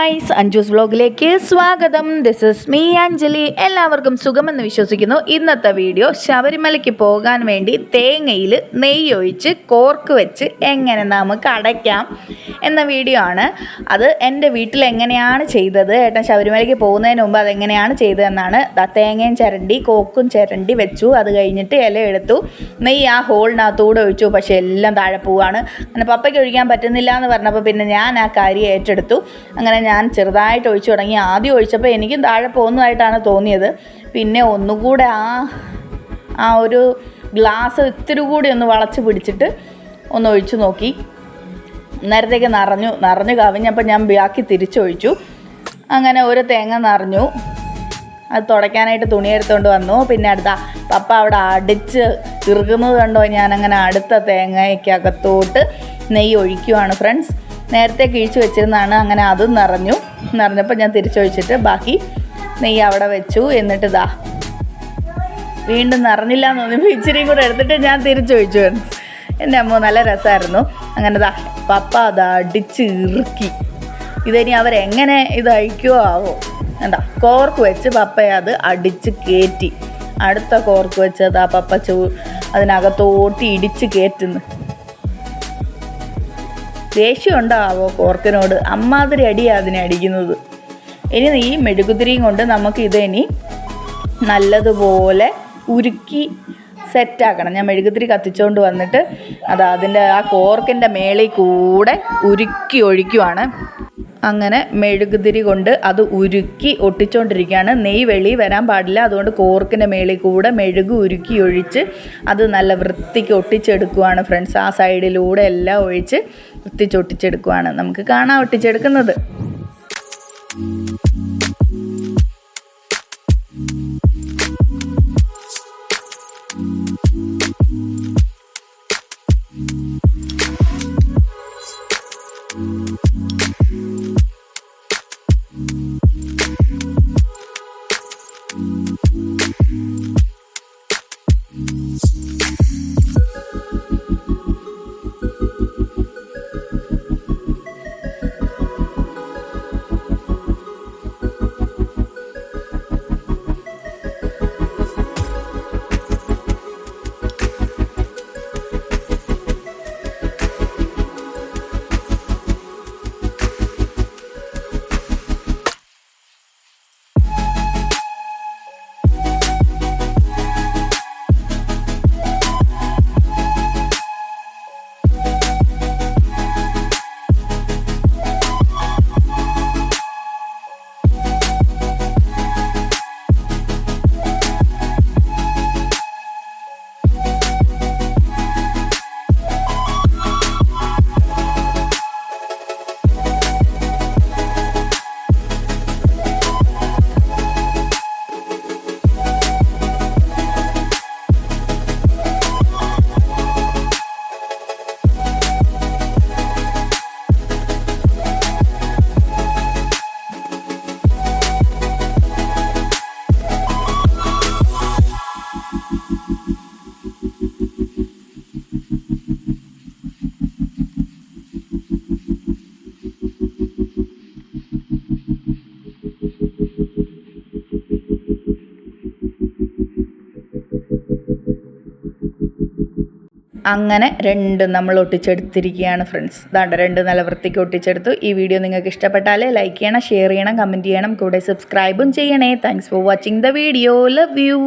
Guys Anju's വ്ലോഗിലേക്ക് സ്വാഗതം. This is me Anjali. എല്ലാവർക്കും സുഖമെന്ന് വിശ്വസിക്കുന്നു. ഇന്നത്തെ വീഡിയോ ശബരിമലയ്ക്ക് പോകാൻ വേണ്ടി തേങ്ങയിൽ നെയ്യൊഴിച്ച് കോർക്ക് വെച്ച് എങ്ങനെ നമുക്ക് അടയ്ക്കാം എന്ന വീഡിയോ ആണ്. അത് എന്റെ വീട്ടിൽ എങ്ങനെയാണ് ചെയ്തത്? ഏട്ടൻ ശബരിമലയ്ക്ക് പോകുന്നതിന് മുമ്പ് അതെങ്ങനെയാണ് ചെയ്തതെന്നാണ്. തേങ്ങയും ചിരണ്ടി കോക്കും ചിരണ്ടി വെച്ചു. അത് കഴിഞ്ഞിട്ട് ഇല എടുത്തു. നെയ്യ് ആ ഹോളിനകത്തൂടെ ഒഴിച്ചു. പക്ഷേ എല്ലാം താഴെ പോവാണ്. അങ്ങനെ പപ്പയ്ക്ക് ഒഴിക്കാൻ പറ്റുന്നില്ല എന്ന് പറഞ്ഞപ്പോൾ പിന്നെ ഞാൻ ആ കാര്യം ഏറ്റെടുത്തു. അങ്ങനെ ഞാൻ ചെറുതായിട്ട് ഒഴിച്ചു തുടങ്ങി. ആദ്യം ഒഴിച്ചപ്പോൾ എനിക്കും താഴെ പോകുന്നതായിട്ടാണ് തോന്നിയത്. പിന്നെ ഒന്നുകൂടെ ആ ആ ഒരു ഗ്ലാസ് ഇത്തിരി കൂടി ഒന്ന് വളച്ച് പിടിച്ചിട്ട് ഒന്ന് ഒഴിച്ചു നോക്കി. നേരത്തേക്ക് നിറഞ്ഞു നിറഞ്ഞു കവിഞ്ഞപ്പോൾ ഞാൻ ബാക്കി തിരിച്ചൊഴിച്ചു. അങ്ങനെ ഒരു തേങ്ങ നിറഞ്ഞു. അത് തുടയ്ക്കാനായിട്ട് തുണി എടുത്തുകൊണ്ട് വന്നു. പിന്നെ അടുത്ത പപ്പ അവിടെ അടിച്ച് ഇറുകുന്നത് കണ്ടോ? ഞാനങ്ങനെ അടുത്ത തേങ്ങയ്ക്കകത്തോട്ട് നെയ്യ് ഒഴിക്കുവാണ് ഫ്രണ്ട്സ്. നേരത്തെ കിഴിച്ച് വെച്ചിരുന്നതാണ് അങ്ങനെ അതും നിറഞ്ഞു. നിറഞ്ഞപ്പോൾ ഞാൻ തിരിച്ചൊഴിച്ചിട്ട് ബാക്കി നെയ്യ് അവിടെ വെച്ചു. എന്നിട്ട് ഇതാ വീണ്ടും നിറഞ്ഞില്ല എന്ന് തോന്നിയപ്പോൾ ഇച്ചിരിയും കൂടെ എടുത്തിട്ട് ഞാൻ തിരിച്ചൊഴിച്ചു എന്റെ അമ്മ നല്ല രസമായിരുന്നു. അങ്ങനെ ദാ പപ്പ അത് അടിച്ച് ഇറുക്കി. ഇതിനി അവരെങ്ങനെ ഇത് അഴിക്കുമോ ആവോ. എന്താ കോർക്ക് വെച്ച് പപ്പയെ അത് അടിച്ച് കയറ്റി അടുത്ത കോർക്ക് വെച്ച് അത് ആ പപ്പ ചൂ അതിനകത്തോട്ടി ഇടിച്ച് കയറ്റുന്നു ദേഷ്യം ഉണ്ടാവോ കോർക്കിനോട്? അമ്മാതിരി അടിയാണ് അതിനെ അടിക്കുന്നത്. ഇനി ഈ മെഴുകുതിരിയും കൊണ്ട് നമുക്ക് ഇത് നല്ലതുപോലെ ഉരുക്കി സെറ്റാക്കണം. ഞാൻ മെഴുകുതിരി കത്തിച്ചുകൊണ്ട് വന്നിട്ട് അത് അതിന്റെ ആ കോർക്കിന്റെ മേളിൽ കൂടെ ഉരുക്കി ഒഴിക്കുവാണ്. അങ്ങനെ മെഴുകുതിരി കൊണ്ട് അത് ഉരുക്കി ഒട്ടിച്ചുകൊണ്ടിരിക്കുകയാണ് നെയ് വെളി വരാൻ പാടില്ല. അതുകൊണ്ട് കോർക്കിന്റെ മേളിൽ കൂടെ മെഴുകു ഉരുക്കി ഒഴിച്ച് അത് നല്ല വൃത്തിക്ക് ഒട്ടിച്ചെടുക്കുവാണ് ഫ്രണ്ട്സ്. ആ സൈഡിലൂടെ എല്ലാം ഒഴിച്ച് വൃത്തിച്ച് ഒട്ടിച്ചെടുക്കുവാണ് നമുക്ക് കാണാം ഒട്ടിച്ചെടുക്കുന്നത്. അങ്ങനെ രണ്ടും നമ്മൾ ഒട്ടിച്ചെടുത്തിരിക്കുകയാണ് ഫ്രണ്ട്സ് ഇതാണ്ട് രണ്ട് നല്ല വൃത്തിക്ക് ഒട്ടിച്ചെടുത്തു. ഈ വീഡിയോ നിങ്ങൾക്ക് ഇഷ്ടപ്പെട്ടാൽ ലൈക്ക് ചെയ്യണം ഷെയർ ചെയ്യണം കമന്റ് ചെയ്യണം കൂടെ സബ്സ്ക്രൈബും ചെയ്യണേ. Thanks for watching the video love you